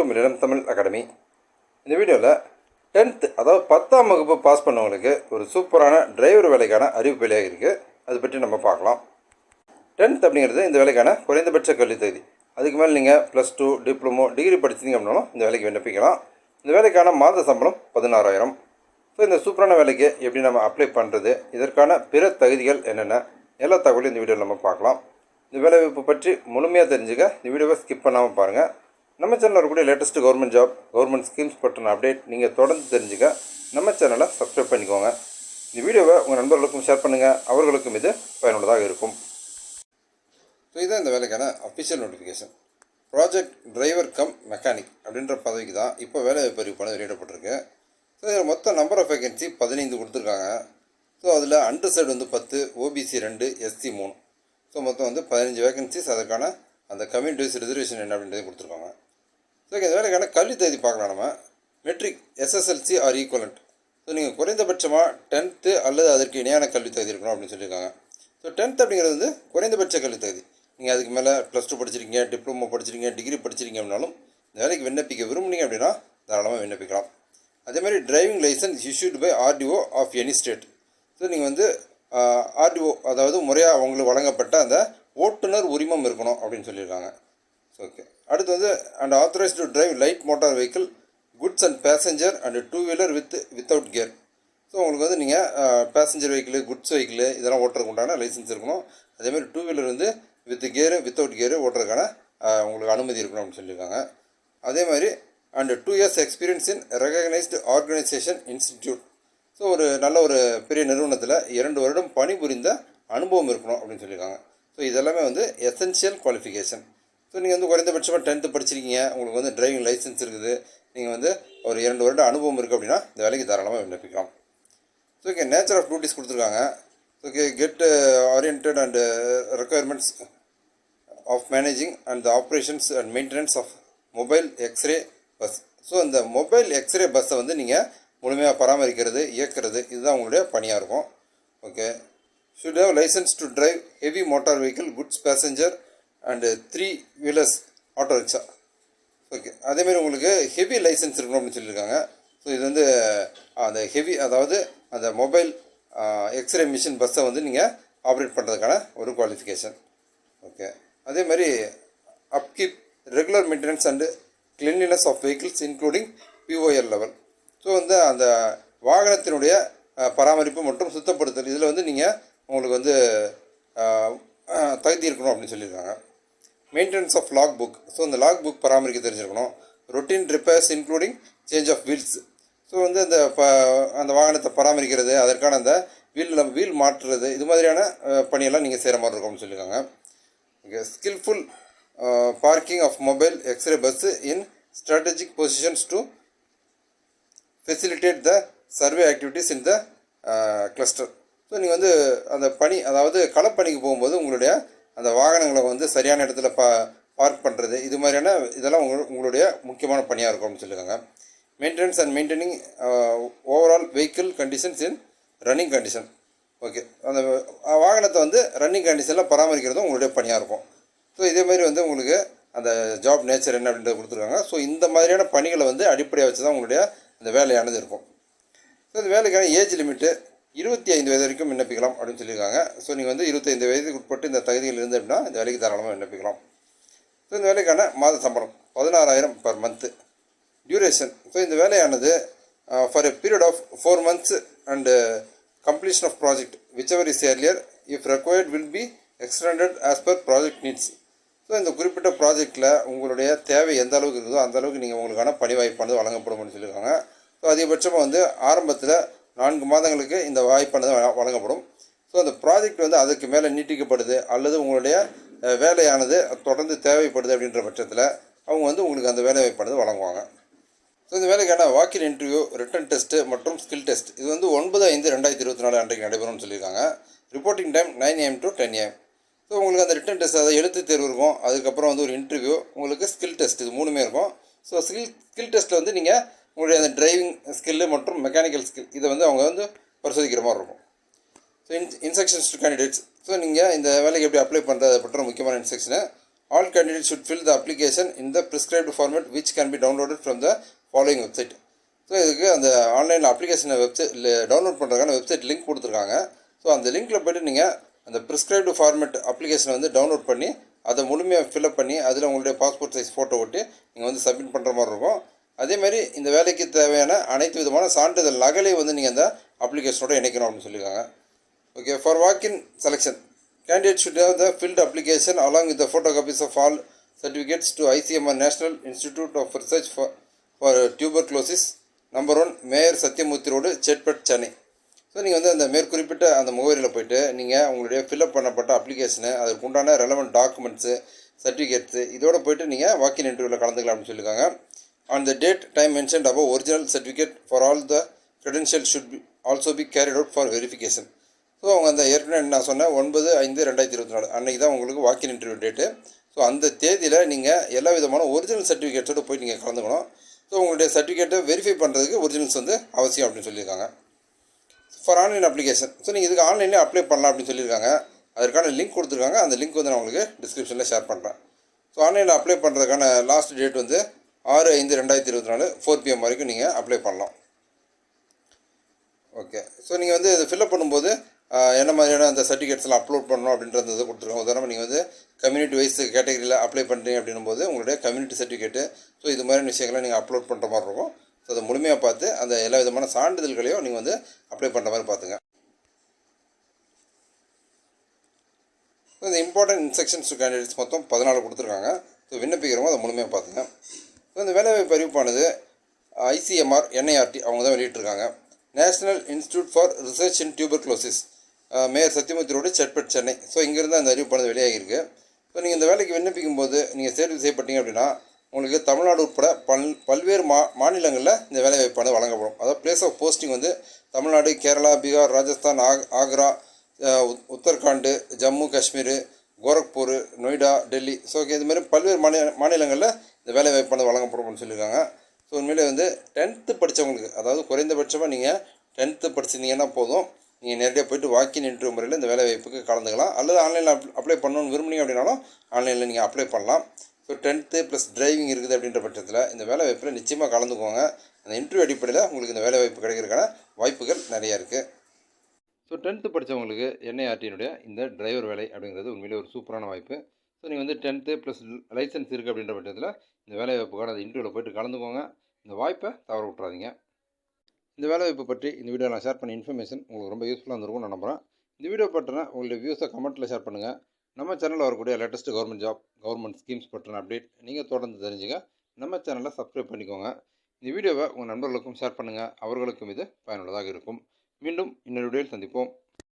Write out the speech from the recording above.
To millennium Tamil academy இந்த வீடியோவில் tenth அதாவது பத்தாம் வகுப்பு பாஸ் பண்ணவங்களுக்கு ஒரு சூப்பரான டிரைவர் வேலைக்கான அறிவிப்பு வேலையாக இருக்குது அதை பற்றி நம்ம பார்க்கலாம். டென்த் அப்படிங்கிறது இந்த வேலைக்கான குறைந்தபட்ச கல்வித் தகுதி. அதுக்கு மேலே நீங்கள் ப்ளஸ் டூ டிப்ளமோ டிகிரி படிச்சிங்க அப்படின்னாலும் இந்த வேலைக்கு விண்ணப்பிக்கலாம். இந்த வேலைக்கான மாத சம்பளம் பதினாறாயிரம். ஸோ இந்த சூப்பரான வேலைக்கு எப்படி நம்ம அப்ளை பண்ணுறது இதற்கான பிற தகுதிகள் என்னென்ன? எல்லா தகவலையும் இந்த வீடியோவில் நம்ம பார்க்கலாம். இந்த வேலைவாய்ப்பு பற்றி முழுமையாக தெரிஞ்சுக்க இந்த வீடியோவை ஸ்கிப் பண்ணாமல் பாருங்கள் நம்ம சேனலில் இருக்கக்கூடிய latest government job government schemes பற்றின அப்டேட் நீங்கள் தொடர்ந்து தெரிஞ்சுக்க நம்ம சேனலை சப்ஸ்கிரைப் பண்ணிக்கோங்க. இந்த வீடியோவை உங்கள் நண்பர்களுக்கும் ஷேர் பண்ணுங்கள் அவர்களுக்கும் இது பயனுள்ளதாக இருக்கும். ஸோ இதுதான் இந்த வேலைக்கான official notification project driver cum mechanic அப்படின்ற பதவிக்கு தான் இப்போ வேலை பணம் வெளியிடப்பட்டிருக்கு. ஸோ இதில் மொத்தம் நம்பர் ஆஃப் வேகன்சி பதினைந்து கொடுத்துருக்காங்க. ஸோ அதில் அண்டர் சைடு வந்து பத்து ஓபிசி ரெண்டு எஸ்சி மூணு. ஸோ மொத்தம் வந்து பதினஞ்சு வேகன்சிஸ் அதற்கான அந்த கம்யூனிட்டிஸ் ரிசர்வேஷன் என்ன அப்படின்றது கொடுத்துருக்காங்க. ஸோ இந்த வேலைக்கான கல்வி தேதி பார்க்கலாம் நம்ம. Matric SSLC or equivalent so நீங்கள் குறைந்தபட்சமாக டென்த்து அல்லது அதற்கு இணையான கல்வி தகுதி இருக்கணும் அப்படின்னு சொல்லியிருக்காங்க. ஸோ டென்த் அப்படிங்கிறது வந்து குறைந்தபட்ச கல்வி தகுதி. நீங்கள் அதுக்கு மேலே ப்ளஸ் டூ படிச்சிருக்கீங்க டிப்ளமோ படிச்சிருக்கீங்க டிகிரி படிச்சிருக்கீங்க அப்படின்னாலும் இந்த வேலைக்கு விண்ணப்பிக்க விரும்புனீங்க அப்படின்னா தாராளமாக விண்ணப்பிக்கலாம். அதேமாதிரி driving licence issued by RTO of any state so நீங்கள் வந்து ஆர்டிஓ அதாவது முறையாக அவங்களுக்கு வழங்கப்பட்ட அந்த ஓட்டுநர் உரிமம் இருக்கணும் அப்படின்னு சொல்லியிருக்காங்க. ஓகே அடுத்து வந்து and authorised to drive light motor vehicle goods and passenger and two wheeler with without gear so உங்களுக்கு வந்து நீங்கள் பேசஞ்சர் வெஹிக்கிள் குட்ஸ் வெஹிக்கிள் இதெல்லாம் ஓட்டுறதுக்கு உண்டான லைசன்ஸ் இருக்கணும். அதேமாதிரி டூ வீலர் வந்து வித் கியரு வித்தவுட் கியரு ஓட்டுறதுக்கான உங்களுக்கு அனுமதி இருக்கணும் அப்படின்னு சொல்லியிருக்காங்க. அதே மாதிரி and two years experience in recognised organisation institute so ஒரு நல்ல ஒரு பெரிய நிறுவனத்தில் இரண்டு வருடம் பணிபுரிந்த அனுபவம் இருக்கணும் அப்படின்னு சொல்லியிருக்காங்க. ஸோ இதெல்லாமே வந்து எசென்ஷியல் குவாலிஃபிகேஷன் ஸோ நீங்கள் வந்து குறைந்தபட்சமாக டென்த்து படிச்சிருக்கீங்க. உங்களுக்கு வந்து டிரைவிங் லைசன்ஸ் இருக்குது. நீங்கள் வந்து ஒரு இரண்டு வருட அனுபவம் இருக்குது அப்படின்னா இந்த வேலைக்கு தாராளமாக விண்ணப்பிக்கலாம். So okay nature of duties கொடுத்துருக்காங்க. Okay get oriented and requirements of managing and the operations and maintenance of mobile x-ray bus so இந்த மொபைல் எக்ஸ்ரே பஸ்ஸை வந்து நீங்கள் முழுமையாக பராமரிக்கிறது இயக்கிறது இதுதான் உங்களுடைய பணியாக இருக்கும். Okay should have licence to drive heavy motor vehicle goods passenger and three wheelers auto rickshaw okay அதேமாரி உங்களுக்கு ஹெவி லைசன்ஸ் இருக்கணும் அப்படின்னு சொல்லியிருக்காங்க. ஸோ இது வந்து அந்த ஹெவி அதாவது அந்த மொபைல் எக்ஸ்ரே மிஷின் பஸ்ஸை வந்து நீங்கள் ஆப்ரேட் பண்ணுறதுக்கான ஒரு குவாலிஃபிகேஷன் ஓகே அதே மாதிரி upkeep regular maintenance and cleanliness of vehicles including POL level so வந்து அந்த வாகனத்தினுடைய பராமரிப்பு மற்றும் சுத்தப்படுத்தல் இதில் வந்து நீங்கள் உங்களுக்கு வந்து தகுதி இருக்கணும் அப்படின்னு சொல்லியிருக்காங்க. Maintenance of log book so அந்த லாக் புக் பராமரிக்க தெரிஞ்சிருக்கணும். Routine repairs including change of wheels so வந்து அந்த ப அந்த வாகனத்தை பராமரிக்கிறது அதற்கான அந்த வீல் வீல் மாற்றுறது இது மாதிரியான பணியெல்லாம் நீங்கள் செய்கிற மாதிரி இருக்கும்னு சொல்லியிருக்காங்க. Okay skilful parking of mobile x-ray bus in strategic positions to facilitate the survey activities in the cluster so நீங்கள் வந்து அந்த பணி அதாவது களப்பணிக்கு போகும்போது உங்களுடைய அந்த வாகனங்களை வந்து சரியான இடத்துல பா பார்க் பண்ணுறது இது மாதிரியான இதெல்லாம் உங்கள் உங்களுடைய முக்கியமான பணியாக இருக்கும் அப்படின்னு சொல்லியிருக்காங்க maintenance and maintaining overall vehicle conditions in running condition okay அந்த வாகனத்தை வந்து ரன்னிங் கண்டிஷனில் பராமரிக்கிறதும் உங்களுடைய பணியாக இருக்கும். ஸோ இதே மாதிரி வந்து உங்களுக்கு அந்த ஜாப் நேச்சர் என்ன அப்படின்றத கொடுத்துருக்காங்க. ஸோ இந்த மாதிரியான பணிகளை வந்து அடிப்படையாக வச்சு தான் உங்களுடைய அந்த வேலையானது இருக்கும். ஸோ இந்த வேலைக்கான ஏஜ் லிமிட்டு இருபத்தி ஐந்து வயது வரைக்கும் விண்ணப்பிக்கலாம் அப்படின்னு சொல்லியிருக்காங்க. ஸோ நீங்கள் வந்து இருபத்தைந்து வயதுக்கு உட்பட்டு இந்த தகுதிகள் இருந்து அப்படின்னா இந்த வேலைக்கு தாராளமாக விண்ணப்பிக்கலாம். ஸோ இந்த வேலைக்கான மாத சம்பளம் பதினாறாயிரம் பர் மந்த்து டியூரேஷன் ஸோ இந்த வேலையானது for a period of four months and completion of project whichever is earlier if required will be extended as per project needs so இந்த குறிப்பிட்ட ப்ராஜெக்டில் உங்களுடைய தேவை எந்த அளவுக்கு இருக்குதோ அந்த அளவுக்கு நீங்கள் உங்களுக்கான பணி வாய்ப்பானது வழங்கப்படும்னு சொல்லியிருக்காங்க. ஸோ அதிகபட்சமாக வந்து ஆரம்பத்தில் நான்கு மாதங்களுக்கு இந்த வாய்ப்பானது வழ- வழங்கப்படும். ஸோ அந்த ப்ராஜெக்ட் வந்து அதுக்கு மேலே நீட்டிக்கப்படுது அல்லது உங்களுடைய வேலையானது தொடர்ந்து தேவைப்படுது அப்படின்ற பட்சத்தில் அவங்க வந்து உங்களுக்கு அந்த வேலை வாய்ப்பானது வழங்குவாங்க. ஸோ இந்த வேலைக்கான வாக்கின் இன்டர்வியூ ரிட்டன் டெஸ்ட்டு மற்றும் ஸ்கில் டெஸ்ட் இது வந்து ஒன்பது ஐந்து ரெண்டாயிரத்தி இருபத்தி நாலு அன்றைக்கு நடைபெறும்னு சொல்லியிருக்காங்க. Reporting time nine AM to ten AM so உங்களுக்கு அந்த ரிட்டன் டெஸ்ட் அதாவது எழுத்து தேர்வு இருக்கும். அதுக்கப்புறம் வந்து ஒரு இன்டர்வியூ உங்களுக்கு ஸ்கில் டெஸ்ட் இது மூணுமே இருக்கும். ஸோ ஸ்கில் ஸ்கில் டெஸ்ட்டில் வந்து நீங்கள் உங்களுடைய அந்த டிரைவிங் ஸ்கில்லு மற்றும் மெக்கானிக்கல் ஸ்கில் இதை வந்து அவங்க வந்து பரிசோதிக்கிற மாதிரி இருக்கும். So in instructions to candidates so நீங்கள் இந்த வேலைக்கு எப்படி அப்ளை பண்ணுறது பற்ற முக்கியமான இன்ஸ்ட்ரக்ஷனை all candidate should fill the application in the prescribed format which can be downloaded from the following website so இதுக்கு அந்த ஆன்லைனில் அப்ளிகேஷனை வெப்சைட் டவுன்லோட் பண்ணுறதுக்கான வெப்சைட் லிங்க் கொடுத்துருக்காங்க. ஸோ அந்த லிங்க்கில் போய்ட்டு நீங்கள் அந்த ப்ரிஸ்கிரைப்டு ஃபார்மேட் அப்ளிகேஷனை வந்து டவுன்லோட் பண்ணி அதை முழுமையாக ஃபில்அப் பண்ணி அதில் உங்களுடைய பாஸ்போர்ட் சைஸ் ஃபோட்டோ ஒட்டி நீங்கள் வந்து சப்மிட் பண்ணுற மாதிரி இருக்கும். அதேமாதிரி இந்த வேலைக்கு தேவையான அனைத்து விதமான சான்றிதழ் நகலை வந்து நீங்கள் அந்த அப்ளிகேஷனோட இணைக்கணும் அப்படின்னு சொல்லியிருக்காங்க. Okay for walk-in selection candidate should have the filled application along with the photo copies of all certificates to ICMR national institute of research for for tuberculosis number one mayor Sathyamoorthy road Chetpet Chennai so நீங்கள் வந்து அந்த மேற்குறிப்பிட்ட அந்த முகவரியில் போயிட்டு நீங்கள் உங்களுடைய fill up பண்ணப்பட்ட அப்ளிகேஷனு அதற்கு உண்டான ரெலவெண்ட் டாக்குமெண்ட்ஸு சர்டிஃபிகேட்ஸு இதோட போயிட்டு நீங்கள் வாக்கின் இன்டர்வியூவில் கலந்துக்கலாம் அப்படின்னு சொல்லியிருக்காங்க. On the date time mentioned above original certificate for all the credentials should be also be carried out for verification so அவங்க அந்த ஏற்கனவே நான் சொன்னேன் ஒன்பது ஐந்து ரெண்டாயிரத்தி இருபத்தி நாலு. அன்றைக்கி தான் உங்களுக்கு வாக்கின் இன்டர்வியூ டேட்டு ஸோ அந்த தேதியில் நீங்கள் எல்லா விதமான ஒரிஜினல் சர்டிஃபிகேட்ஸோடு போய் நீங்கள் கலந்துக்கணும். ஸோ உங்களுடைய சர்டிஃபிகேட்டை வெரிஃபை பண்ணுறதுக்கு ஒரிஜினல்ஸ் வந்து அவசியம் அப்படின்னு சொல்லியிருக்காங்க. ஃபார் ஆன்லைன் அப்ளிகேஷன் ஸோ நீங்கள் இதுக்கு ஆன்லைனில் அப்ளை பண்ணலாம் அப்படின்னு சொல்லியிருக்காங்க. அதற்கான லிங்க் கொடுத்துருக்காங்க. அந்த லிங்க் வந்து நான் உங்களுக்கு டிஸ்கிரிப்ஷனில் ஷேர் பண்ணுறேன் ஸோ ஆன்லைனில் அப்ளை பண்ணுறதுக்கான லாஸ்ட் டேட் வந்து ஆறு ஐந்து ரெண்டாயிரத்தி இருபத்தி நாலு ஃபோர் பிஎம் வரைக்கும் நீங்கள் அப்ளை பண்ணலாம். ஓகே ஸோ நீங்கள் வந்து இது ஃபில்அப் பண்ணும்போது என்ன மாதிரியான அந்த சர்டிஃபிகேட்ஸ்லாம் அப்லோட் பண்ணணும் அப்படின்றது இதை கொடுத்துருக்கோம். உதாரணமாக நீங்கள் வந்து கம்யூனிட்டி வைஸ் கேட்டகரியில் அப்ளை பண்ணுறீங்க அப்படின்னும் போது உங்களுடைய கம்யூனிட்டி சர்டிஃபிகேட்டு ஸோ இது மாதிரியான விஷயங்களை நீங்கள் அப்லோட் பண்ணுற மாதிரி இருக்கும். ஸோ அதை முழுமையாக பார்த்து அந்த எல்லா விதமான சான்றிதழ்களையும் நீங்கள் வந்து அப்ளை பண்ணுற மாதிரி பார்த்துங்க. ஸோ இந்த இம்பார்ட்டன்ட் இன்ஸ்ட்ரக்ஷன்ஸ் டு கேண்டிடேட்ஸ் மொத்தம் பதினாலு கொடுத்துருக்காங்க. ஸோ விண்ணப்பிக்கிறவங்க அதை முழுமையாக பார்த்துங்க. இந்த வேலைவாய்ப்பு அறிவிப்பானது ஐசிஎம்ஆர் என்ஐஆர்டி அவங்க தான் வெளியிட்டிருக்காங்க. National institute for research in tuberculosis mayor சத்தியமூர்த்தியோடு Chetpet Chennai. So இங்கேருந்து அந்த அறிவிப்பானது வெளியாகிருக்கு ஸோ நீங்கள் இந்த வேலைக்கு விண்ணப்பிக்கும் போது நீங்கள் தேர்வு செய்யப்பட்டீங்க அப்படின்னா உங்களுக்கு தமிழ்நாடு உட்பட பல் பல்வேறு மா மாநிலங்களில் இந்த வேலைவாய்ப்பானது வழங்கப்படும். அதாவது பிளேஸ் ஆஃப் போஸ்டிங் வந்து தமிழ்நாடு கேரளா பீகார் ராஜஸ்தான் ஆக் ஆக்ரா உத்தரகாண்டு உத்- ஜம்மு காஷ்மீர் கோரக்பூர் நொய்டா டெல்லி. ஸோ இது மாதிரி பல்வேறு மாநில மாநிலங்களில் இந்த வேலை வாய்ப்பானது வழங்கப்படும்னு சொல்லியிருக்காங்க. ஸோ உண்மையிலே வந்து டென்த்து படித்தவங்களுக்கு அதாவது குறைந்தபட்சமாக நீங்கள் டென்த்து படிச்சிருந்தீங்கன்னா போதும். நீங்கள் நேரடியாக போய்ட்டு வாக்கின் இன்டர்வியூ முறையில் இந்த வேலை வாய்ப்புக்கு கலந்துக்கலாம். அல்லது ஆன்லைனில் அப் அப்ளை பண்ணணும்னு விரும்புனீங்க அப்படின்னாலும் ஆன்லைனில் நீங்கள் அப்ளை பண்ணலாம். ஸோ டென்த்து ப்ளஸ் டிரைவிங் இருக்குது அப்படின்ற பட்சத்தில் இந்த வேலை வாய்ப்பில் நிச்சயமாக கலந்துக்கோங்க. அந்த இன்டர்வியூ அடிப்படையில் உங்களுக்கு இந்த வேலை வாய்ப்பு கிடைக்கிறதுக்கான வாய்ப்புகள் நிறையா இருக்குது ஸோ டென்த்து படித்தவங்களுக்கு என்ஐஆர்டியினுடைய இந்த டிரைவர் வேலை அப்படிங்கிறது உண்மையிலே ஒரு சூப்பரான வாய்ப்பு. ஸோ நீங்கள் வந்து டென்த்து ப்ளஸ் லைசன்ஸ் இருக்குது அப்படின்ற பட்சத்தில் இந்த வேலைவாய்ப்புக்கான அந்த இன்டர்வியூவில் போயிட்டு கலந்துக்கோங்க. இந்த வாய்ப்பை தவற விட்றாதீங்க இந்த வேலைவாய்ப்பு பற்றி இந்த வீடியோ நான் ஷேர் பண்ண இன்ஃபர்மேஷன் உங்களுக்கு ரொம்ப யூஸ்ஃபுல்லாக இருந்திருக்கும் நான் நம்புகிறேன் இந்த வீடியோ பற்றின உங்களுடைய வியூஸை கமெண்ட்டில் ஷேர் பண்ணுங்கள் நம்ம சேனலில் வரக்கூடிய latest government job government schemes பற்றின அப்டேட் நீங்கள் தொடர்ந்து தெரிஞ்சுங்க நம்ம சேனலை சப்ஸ்கிரைப் பண்ணிக்கோங்க. இந்த வீடியோவை உங்கள் நண்பர்களுக்கும் ஷேர் பண்ணுங்கள் அவர்களுக்கும் இது பயனுள்ளதாக இருக்கும். மீண்டும் இன்னொரு வீடியோவில் சந்திப்போம்.